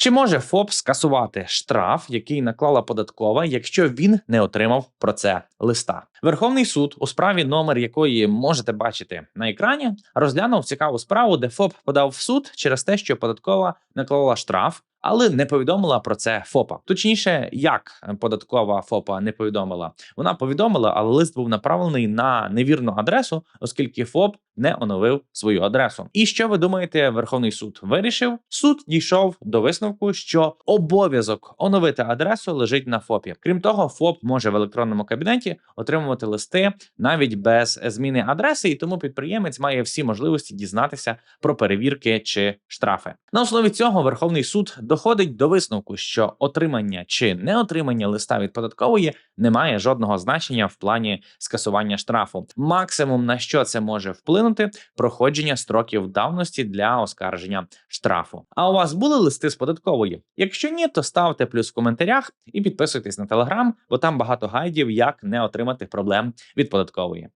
Чи може ФОП скасувати штраф, який наклала податкова, якщо він не отримав про це листа? Верховний суд, у справі номер якої можете бачити на екрані, розглянув цікаву справу, де ФОП подав в суд через те, що податкова наклала штраф. Але не повідомила про це ФОПа. Точніше, як податкова ФОПа не повідомила. Вона повідомила, але лист був направлений на невірну адресу, оскільки ФОП не оновив свою адресу. І що ви думаєте, Верховний суд вирішив? Суд дійшов до висновку, що обов'язок оновити адресу лежить на ФОПі. Крім того, ФОП може в електронному кабінеті отримувати листи навіть без зміни адреси, і тому підприємець має всі можливості дізнатися про перевірки чи штрафи. На основі цього Верховний суд доходить до висновку, що отримання чи неотримання листа від податкової не має жодного значення в плані скасування штрафу. Максимум на що це може вплинути проходження строків давності для оскарження штрафу. А у вас були листи з податкової? Якщо ні, то ставте плюс в коментарях і підписуйтесь на телеграм, бо там багато гайдів, як не отримати проблем від податкової.